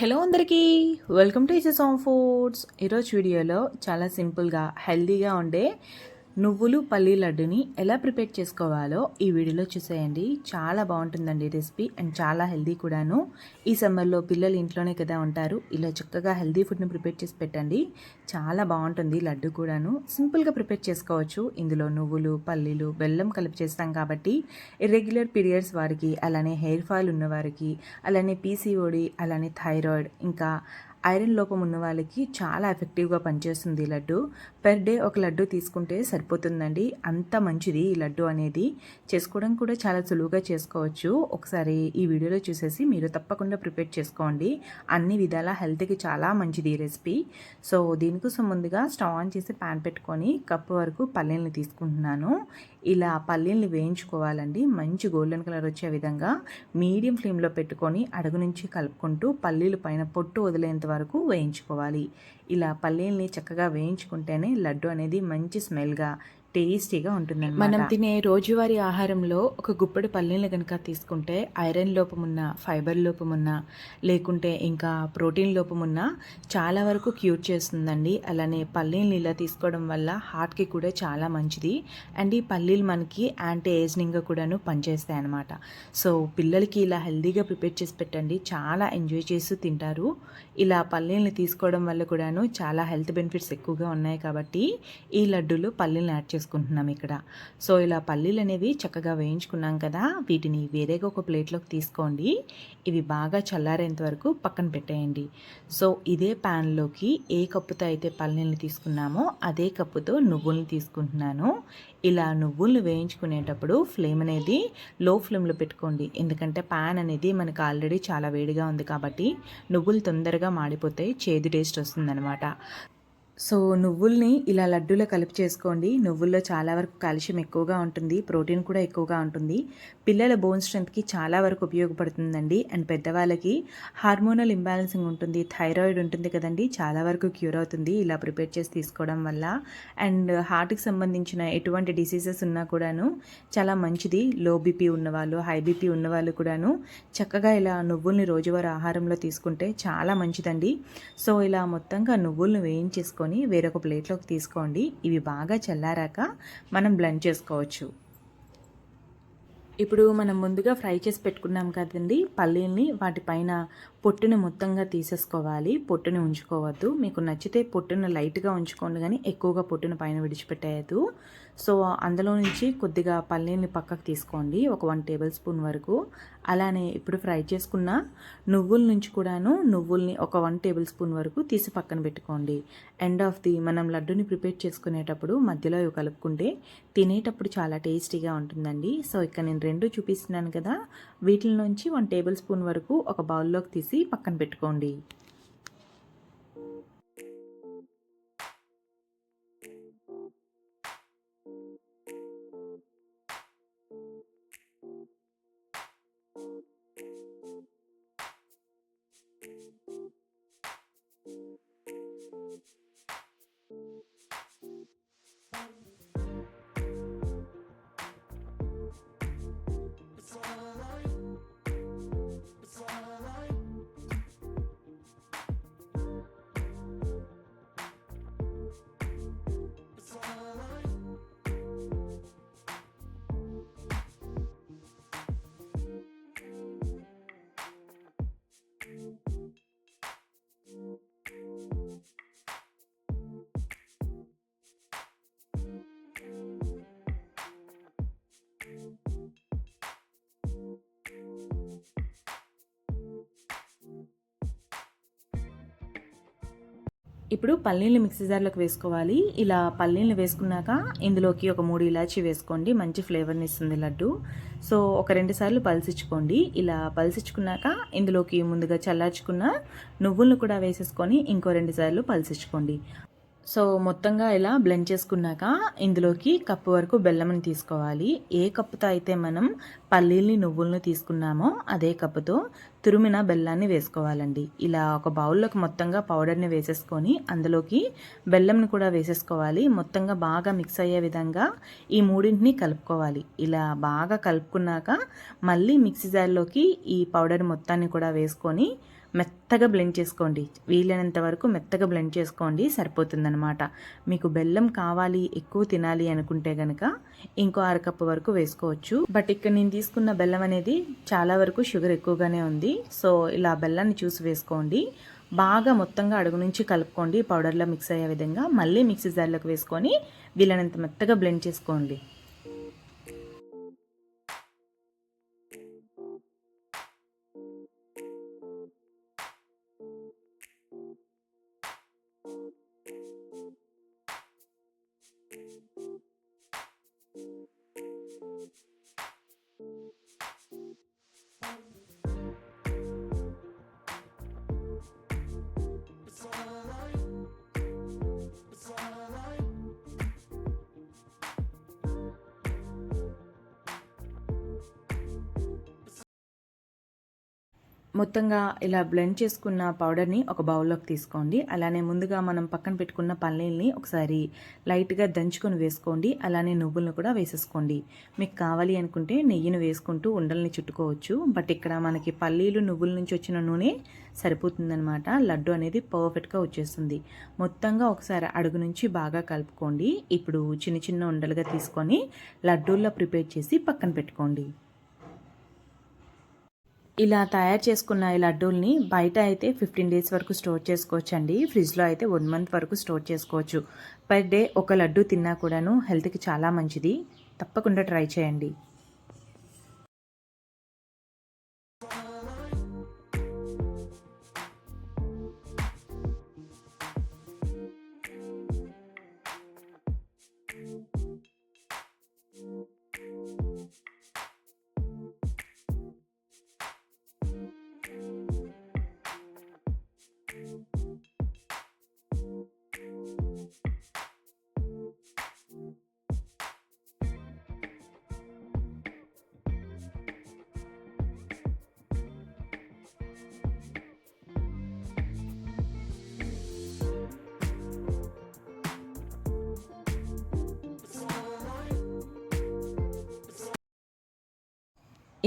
Hello అందరికీ. Welcome to ఇసెస్ ఆన్ ఫుడ్స్. ఈరోజు వీడియోలో చాలా సింపుల్గా హెల్తీగా ఉండే నువ్వులు పల్లీ లడ్డుని ఎలా ప్రిపేర్ చేసుకోవాలో ఈ వీడియోలో చూసేయండి. చాలా బాగుంటుందండి రెసిపీ అండ్ చాలా హెల్దీ కూడాను. ఈ సమ్మర్లో పిల్లలు ఇంట్లోనే కదా ఉంటారు ఇలా చక్కగా హెల్దీ ఫుడ్ని ప్రిపేర్ చేసి పెట్టండి. చాలా బాగుంటుంది లడ్డు కూడాను. సింపుల్గా ప్రిపేర్ చేసుకోవచ్చు. ఇందులో నువ్వులు పల్లీలు బెల్లం కలిపి చేస్తాం కాబట్టి ఇర్రెగ్యులర్ పీరియడ్స్ వారికి అలానే హెయిర్ ఫాల్ ఉన్నవారికి అలానే పీసీఓడి అలానే థైరాయిడ్ ఇంకా ఐరన్ లోపం ఉన్న వాళ్ళకి చాలా ఎఫెక్టివ్గా పనిచేస్తుంది ఈ లడ్డు. పర్ డే ఒక లడ్డు తీసుకుంటే సరిపోతుందండి. అంత మంచిది ఈ లడ్డు అనేది. చేసుకోవడం కూడా చాలా సులువుగా చేసుకోవచ్చు. ఒకసారి ఈ వీడియోలో చూసేసి మీరు తప్పకుండా ప్రిపేర్ చేసుకోండి. అన్ని విధాల హెల్త్కి చాలా మంచిది ఈ రెసిపీ. సో దీనికోసం ముందుగా స్టవ్ ఆన్ చేసి ప్యాన్ పెట్టుకొని కప్పు వరకు పల్లీలను తీసుకుంటున్నాను. ఇలా పల్లీల్ని వేయించుకోవాలండి. మంచి గోల్డెన్ కలర్ వచ్చే విధంగా మీడియం ఫ్లేమ్లో పెట్టుకొని అడుగు నుంచి కలుపుకుంటూ పల్లీలు పైన పొట్టు వదిలేంత వరకు వేయించుకోవాలి. ఇలా పల్లీల్ని చక్కగా వేయించుకుంటేనే లడ్డు అనేది మంచి స్మెల్గా టేస్టీగా ఉంటుంది మనం తినే రోజువారీ ఆహారంలో ఒక గుప్పడి పల్లీలు కనుక తీసుకుంటే ఐరన్ లోపమున్న ఫైబర్ లోపమున్న లేకుంటే ఇంకా ప్రోటీన్ లోపమున్న చాలా వరకు క్యూర్ చేస్తుందండి. అలానే పల్లీలు ఇలా తీసుకోవడం వల్ల హార్ట్కి కూడా చాలా మంచిది. అండ్ ఈ పల్లీలు మనకి యాంటీ ఏజ్నింగ్గా కూడాను పనిచేస్తాయి అనమాట సో పిల్లలకి ఇలా హెల్తీగా ప్రిపేర్ చేసి పెట్టండి. చాలా ఎంజాయ్ చేస్తూ తింటారు. ఇలా పల్లీలను తీసుకోవడం వల్ల కూడాను చాలా హెల్త్ బెనిఫిట్స్ ఎక్కువగా ఉన్నాయి కాబట్టి ఈ లడ్డూలు పల్లీలను యాడ్ చేసుకుంటున్నాం ఇక్కడ. సో ఇలా పల్లీలు అనేవి చక్కగా వేయించుకున్నాం కదా వీటిని వేరేగా ఒక ప్లేట్లోకి తీసుకోండి. ఇవి బాగా చల్లారేంత వరకు పక్కన పెట్టేయండి. సో ఇదే ప్యాన్లోకి ఏ కప్పుతో అయితే పల్లీలను తీసుకున్నామో అదే కప్పుతో నువ్వుల్ని తీసుకుంటున్నాను. ఇలా నువ్వులను వేయించుకునేటప్పుడు ఫ్లేమ్ అనేది లో ఫ్లేమ్లో పెట్టుకోండి. ఎందుకంటే ప్యాన్ అనేది మనకు ఆల్రెడీ చాలా వేడిగా ఉంది కాబట్టి నువ్వులు తొందరగా మాడిపోతాయి చేదు టేస్ట్ వస్తుందన్నమాట. సో నువ్వుల్ని ఇలా లడ్డూలో కలిపి చేసుకోండి. నువ్వుల్లో చాలా వరకు కాల్షియం ఎక్కువగా ఉంటుంది. ప్రోటీన్ కూడా ఎక్కువగా ఉంటుంది. పిల్లల బోన్ స్ట్రెంత్కి చాలా వరకు ఉపయోగపడుతుందండి. అండ్ పెద్దవాళ్ళకి హార్మోనల్ ఇంబ్యాలెన్సింగ్ ఉంటుంది. థైరాయిడ్ ఉంటుంది కదండి. చాలా వరకు క్యూర్ అవుతుంది ఇలా ప్రిపేర్ చేసి తీసుకోవడం వల్ల. అండ్ హార్ట్కి సంబంధించిన ఎటువంటి డిసీజెస్ ఉన్నా కూడాను చాలా మంచిది. లో బీపీ ఉన్నవాళ్ళు హై బీపీ ఉన్నవాళ్ళు కూడాను చక్కగా ఇలా నువ్వుల్ని రోజువారీ ఆహారంలో తీసుకుంటే చాలా మంచిదండి. సో ఇలా మొత్తంగా నువ్వులను వేయించేసుకొని వేరొక ప్లేట్లోకి తీసుకోండి. ఇవి బాగా చల్లారాక మనం బ్లెండ్ చేసుకోవచ్చు. ఇప్పుడు మనం ముందుగా ఫ్రై చేసి పెట్టుకున్నాం కదండి పల్లీల్ని వాటిపైన పొట్టుని మొత్తంగా తీసేసుకోవాలి. పొట్టుని ఉంచుకోవద్దు. మీకు నచ్చితే పొట్టును లైట్గా ఉంచుకోండి కానీ ఎక్కువగా పొట్టును పైన విడిచిపెట్టేయద్దు. సో అందులో నుంచి కొద్దిగా పల్లీల్ని పక్కకు తీసుకోండి. ఒక వన్ టేబుల్ స్పూన్ వరకు. అలానే ఇప్పుడు ఫ్రై చేసుకున్న నువ్వుల నుంచి కూడాను నువ్వుల్ని ఒక వన్ టేబుల్ స్పూన్ వరకు తీసి పక్కన పెట్టుకోండి. ఎండ్ ఆఫ్ ది మనం లడ్డుని ప్రిపేర్ చేసుకునేటప్పుడు మధ్యలో ఇవి కలుపుకుంటే తినేటప్పుడు చాలా టేస్టీగా ఉంటుందండి. సో ఇక్కడ నేను రెండు చూపిస్తున్నాను కదా. వీటిల నుంచి వన్ టేబుల్ స్పూన్ వరకు ఒక బౌల్లోకి తీసి పక్కన పెట్టుకోండి. ఇప్పుడు పల్లీలు మిక్సీ జార్లోకి వేసుకోవాలి. ఇలా పల్లీలు వేసుకున్నాక ఇందులోకి ఒక మూడు ఇలాచీ వేసుకోండి. మంచి ఫ్లేవర్ని ఇస్తుంది లడ్డు. సో ఒక రెండు సార్లు పల్సిచ్చుకోండి. ఇలా పల్సిచ్చుకున్నాక ఇందులోకి ముందుగా చల్లార్చుకున్న నువ్వులను కూడా వేసేసుకొని ఇంకో రెండు సార్లు పల్సిచ్చుకోండి. సో మొత్తంగా ఇలా బ్లెండ్ చేసుకున్నాక ఇందులోకి కప్పు వరకు బెల్లంని తీసుకోవాలి. ఏ కప్పుతో అయితే మనం పల్లీల్ని నువ్వులను తీసుకున్నామో అదే కప్పుతో తురిమిన బెల్లాన్ని వేసుకోవాలండి. ఇలా ఒక బౌల్లోకి మొత్తంగా పౌడర్ని వేసేసుకొని అందులోకి బెల్లంని కూడా వేసేసుకోవాలి. మొత్తంగా బాగా మిక్స్ అయ్యే విధంగా ఈ మూడింటిని కలుపుకోవాలి. ఇలా బాగా కలుపుకున్నాక మళ్ళీ మిక్సీ జార్లోకి ఈ పౌడర్ మొత్తాన్ని కూడా వేసుకొని మెత్తగా బ్లెండ్ చేసుకోండి. వీలైనంత వరకు మెత్తగా బ్లెండ్ చేసుకోండి సరిపోతుందనమాట మీకు బెల్లం కావాలి ఎక్కువ తినాలి అనుకుంటే కనుక ఇంకో అరకప్పు వరకు వేసుకోవచ్చు. బట్ ఇక్కడ నేను తీసుకున్న బెల్లం అనేది చాలా వరకు షుగర్ ఎక్కువగానే ఉంది. సో ఇలా బెల్లాన్ని చూసి వేసుకోండి. బాగా మొత్తంగా అడుగు నుంచి కలుపుకోండి. పౌడర్లో మిక్స్ అయ్యే విధంగా మళ్ళీ మిక్సీ జార్లోకి వేసుకొని వీలైనంత మెత్తగా బ్లెండ్ చేసుకోండి. మొత్తంగా ఇలా బ్లెండ్ చేసుకున్న పౌడర్ని ఒక బౌల్లోకి తీసుకోండి. అలానే ముందుగా మనం పక్కన పెట్టుకున్న పల్లీల్ని ఒకసారి లైట్గా దంచుకొని వేసుకోండి. అలానే నువ్వులను కూడా వేసేసుకోండి. మీకు కావాలి అనుకుంటే నెయ్యిని వేసుకుంటూ ఉండల్ని చుట్టుకోవచ్చు. బట్ ఇక్కడ మనకి పల్లీలు నువ్వుల నుంచి వచ్చిన నూనె సరిపోతుందనమాట లడ్డు అనేది పర్ఫెక్ట్గా వచ్చేస్తుంది. మొత్తంగా ఒకసారి అడుగు నుంచి బాగా కలుపుకోండి. ఇప్పుడు చిన్న చిన్న ఉండలుగా తీసుకొని లడ్డూల్లో ప్రిపేర్ చేసి పక్కన పెట్టుకోండి. ఇలా తయారు చేసుకున్న ఈ లడ్డూల్ని బయట అయితే ఫిఫ్టీన్ డేస్ వరకు స్టోర్ చేసుకోవచ్చు అండి ఫ్రిడ్జ్లో అయితే వన్ మంత్ వరకు స్టోర్ చేసుకోవచ్చు. పర్ డే ఒక లడ్డు తిన్నా కూడాను హెల్త్కి చాలా మంచిది. తప్పకుండా ట్రై చేయండి.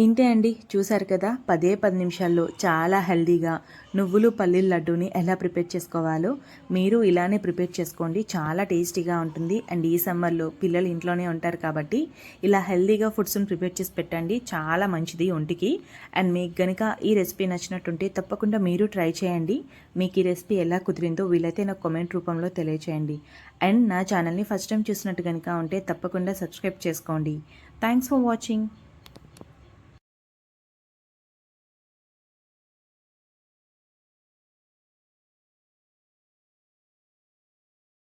ఇంతే అండి? చూశారు కదా పదే పది నిమిషాల్లో చాలా హెల్దీగా నువ్వులు పల్లీల లడ్డూని ఎలా ప్రిపేర్ చేసుకోవాలో. మీరు ఇలానే ప్రిపేర్ చేసుకోండి. చాలా టేస్టీగా ఉంటుంది. అండ్ ఈ సమ్మర్లో పిల్లలు ఇంట్లోనే ఉంటారు కాబట్టి ఇలా హెల్దీగా ఫుడ్స్ని ప్రిపేర్ చేసి పెట్టండి. చాలా మంచిది ఒంటికి. అండ్ మీకు కనుక ఈ రెసిపీ నచ్చినట్టుంటే తప్పకుండా మీరు ట్రై చేయండి. మీకు ఈ రెసిపీ ఎలా కుదిరిందో వీలైతే నాకు కామెంట్ రూపంలో తెలియచేయండి. అండ్ నా ఛానల్ని ఫస్ట్ టైం చూసినట్టు కనుక ఉంటే తప్పకుండా సబ్స్క్రైబ్ చేసుకోండి. Thanks for watching.